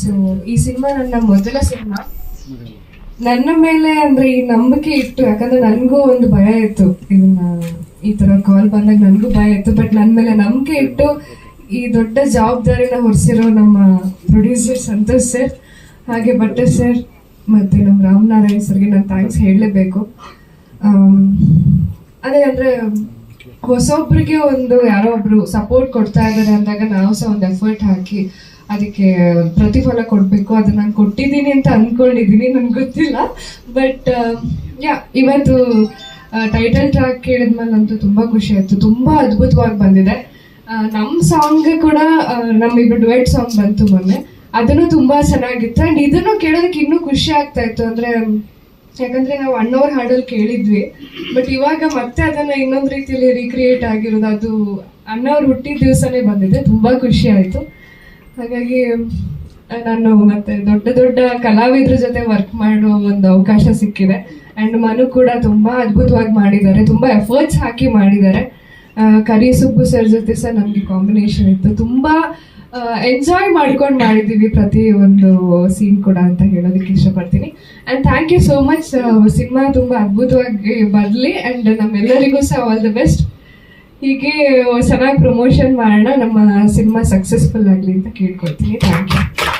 So ಈ cinema ನನ್ನ ಮೊದಲ ಸಿನಿಮಾ. ನನ್ನ ಮೇಲೆ ಅಂದ್ರೆ ಈ ನಂಬಿಕೆ ಇತ್ತು, ಯಾಕಂದ್ರೆ ನನಗೂ ಒಂದು ಭಯ ಇತ್ತು. ಈ ತರ ಕಾಲ್ ಬಂದಾಗ ನನಗೂ ಭಯ ಇತ್ತು ಬಟ್ ನನ್ನ ಮೇಲೆ ನಂಬಿಕೆ ಇಟ್ಟು ಈ ದೊಡ್ಡ ಜವಾಬ್ದಾರಿನ ಹೊರಿಸಿರೋ ನಮ್ಮ ಪ್ರೊಡ್ಯೂಸರ್ ಸಂತೋಷ್ ಸರ್ ಹಾಗೆ ಭಟ್ಟರ್ ಸರ್ ಮತ್ತೆ ನಮ್ಮ ರಾಮನಾರಾಯಣ್ ಸರ್ಗೆ ನಾನು ಥ್ಯಾಂಕ್ಸ್ ಹೇಳಲೇಬೇಕು. ಅದೇ ಅಂದ್ರೆ ಹೊಸೊಬ್ರಿಗೆ ಒಂದು ಯಾರೋ ಒಬ್ರು ಸಪೋರ್ಟ್ ಕೊಡ್ತಾ ಇದ್ದಾರೆ ಅಂದಾಗ ನಾವು ಸಹ ಒಂದು ಎಫರ್ಟ್ ಹಾಕಿ ಅದಕ್ಕೆ ಪ್ರತಿಫಲ ಕೊಡಬೇಕು, ಅದನ್ನ ನಾನು ಕೊಟ್ಟಿದ್ದೀನಿ ಅಂತ ಅಂದ್ಕೊಂಡಿದ್ದೀನಿ ನನ್ಗೆ ಗೊತ್ತಿಲ್ಲ. ಬಟ್ ಯಾ ಇವತ್ತು ಟೈಟಲ್ ಟ್ರ್ಯಾಕ್ ಕೇಳಿದ್ಮೇಲೆ ಅಂತೂ ತುಂಬಾ ಖುಷಿ ಆಯ್ತು, ತುಂಬಾ ಅದ್ಭುತವಾಗಿ ಬಂದಿದೆ. ನಮ್ಮ ನಮ್ ಸಾಂಗ್ ಕೂಡ ನಮ್ಮ ನಮ್ಮಿಬ್ರು ಡುವೆಟ್ ಸಾಂಗ್ ಬಂತು ಮೊನ್ನೆ. ಅದನ್ನು ತುಂಬಾ ಚೆನ್ನಾಗಿತ್ತು. ಅಂಡ್ ಇದನ್ನು ಕೇಳೋದಕ್ಕೆ ಇನ್ನೂ ಖುಷಿ ಆಗ್ತಾ ಇತ್ತು. ಅಂದ್ರೆ ಯಾಕಂದ್ರೆ ನಾವು ಅಣ್ಣವ್ರ ಹಾಡಲ್ಲಿ ಕೇಳಿದ್ವಿ ಬಟ್ ಇವಾಗ ಮತ್ತೆ ಅದನ್ನ ಇನ್ನೊಂದು ರೀತಿಯಲ್ಲಿ ರೀಕ್ರಿಯೇಟ್ ಆಗಿರೋದು, ಅದು ಅಣ್ಣವ್ರು ಹುಟ್ಟಿದ ದಿವಸನೇ ಬಂದಿದೆ, ತುಂಬಾ ಖುಷಿ ಆಯ್ತು. ಹಾಗಾಗಿ ನಾನು ಮತ್ತೆ ದೊಡ್ಡ ದೊಡ್ಡ ಕಲಾವಿದ್ರ ಜೊತೆ ವರ್ಕ್ ಮಾಡುವ ಒಂದು ಅವಕಾಶ ಸಿಕ್ಕಿದೆ. ಅಂಡ್ ಮನು ಕೂಡ ತುಂಬಾ ಅದ್ಭುತವಾಗಿ ಮಾಡಿದ್ದಾರೆ, ತುಂಬಾ ಎಫರ್ಟ್ಸ್ ಹಾಕಿ ಮಾಡಿದ್ದಾರೆ. ಕರಿ ಸುಬ್ಬು ಸರ್ ಜೊತೆ ಸಹ ನಮ್ಗೆ ಕಾಂಬಿನೇಷನ್ ಇತ್ತು. ತುಂಬಾ ಎಂಜಾಯ್ ಮಾಡ್ಕೊಂಡು ಮಾಡಿದ್ದೀವಿ ಪ್ರತಿ ಒಂದು ಸೀನ್ ಕೂಡ ಅಂತ ಹೇಳೋದಕ್ಕೆ ಇಷ್ಟಪಡ್ತೀನಿ. And thank you so much cinema ತುಂಬಾ ಅದ್ಭುತವಾಗಿ ಬರಲಿ ಆ್ಯಂಡ್ ನಮ್ಮೆಲ್ಲರಿಗೂ ಸಹ ಆಲ್ ದ ಬೆಸ್ಟ್ ಹೀಗೆ ಚೆನ್ನಾಗಿ ಪ್ರಮೋಷನ್ ಮಾಡೋಣ. ನಮ್ಮ ಸಿನಿಮಾ ಸಕ್ಸಸ್ಫುಲ್ ಆಗಲಿ ಅಂತ ಕೇಳ್ಕೊಳ್ತೀನಿ. Thank you